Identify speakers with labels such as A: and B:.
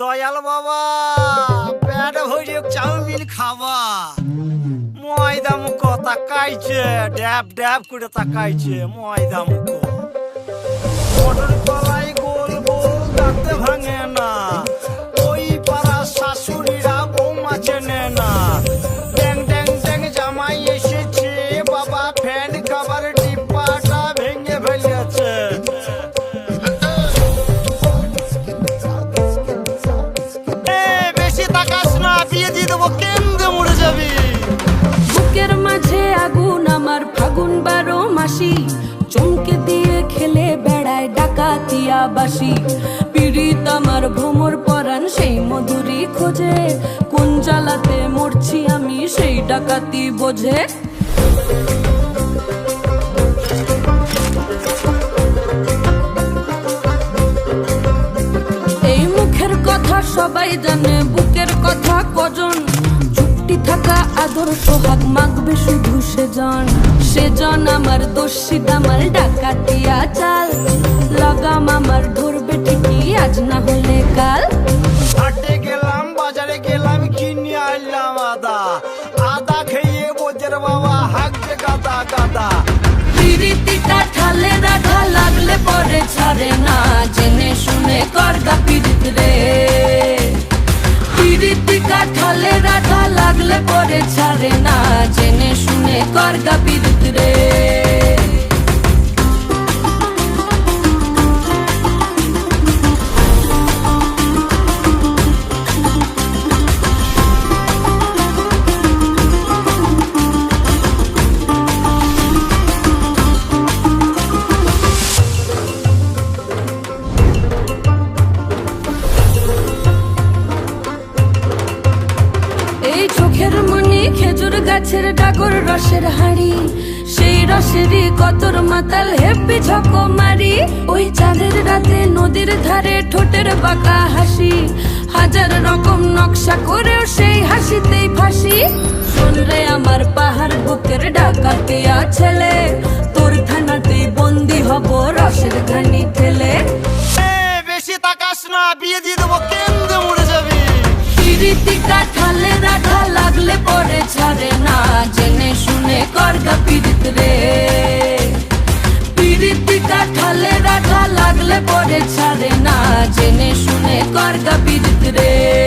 A: দয়াল বাবা প্যাড ভরে চাউমিন খাবা। ময়দা মুখ তাকাইছে, ড্যাব ড্যাব করে তাকাইছে ময়দা মুখ না দিয়ে দেবো, কেন্দ্রে মরে যাবি।
B: বুকের মাঝে আগুন, আমার ফাগুন বারো মাসি। চমকে দিয়ে খেলে বেড়ায় ডাকাতিয়া বাসি। পীড়িত আমার ভ্রমর পরাণ, সেই মধুরি খোঁজে। কোন জ্বালাতে মরছি আমি, সেই ডাকাতি বোঝে। সবাই জানে, বুকের কথা কজন চুপটি থাকা আদর সোহাগ মাগবে শুধু সেজন। সেজন আমার দোষী আমার ডাকাতিয়া চাল লাগাম আমার ধরবে ঠিকই আজ না হলে কাল।
A: হাটে গেলাম বাজারে গেলাম কিনে আদা। আদা খেয়ে বোঝের বাবা হাঁকছে গাদা গাদা।
B: পিরিতিটা ঠালে রাধা লাগলে পরে ছাড়ে না। জেনে শুনে করগা পিরিত পরে ছাড়ে না জেনে শুনে করগা পিরিত রে। গাছের ডাগর রসের হাড়ি। সেই রসেরই কতর মাতাল হেপি ঝকো মারি ওই চাঁদের রাতে নদীর ধারে ঠোঁটের বাঁকা হাসি। হাজার রকম নকশা করেও সেই হাসিতেই ফাঁসি। শোন রে আমার পাহাড় বুকের ডাকাতে ছেলে। তোর থানাতেই বন্দি হব রসের ঘানি ঠেলে।
A: বেশি তাকাস না বিয়ে দিয়ে দেবো কেন্দ্রে মরে যাবি।
B: পিরিতিকা ঠালে রাধা লাগলে পরে ছাড়ে শুনে করগা পীড়িত রে। পিরিতিকা ঠালে রাখা লাগলে পরে ছাড়ে না। জেনে শুনে করগা পীড়িত রে।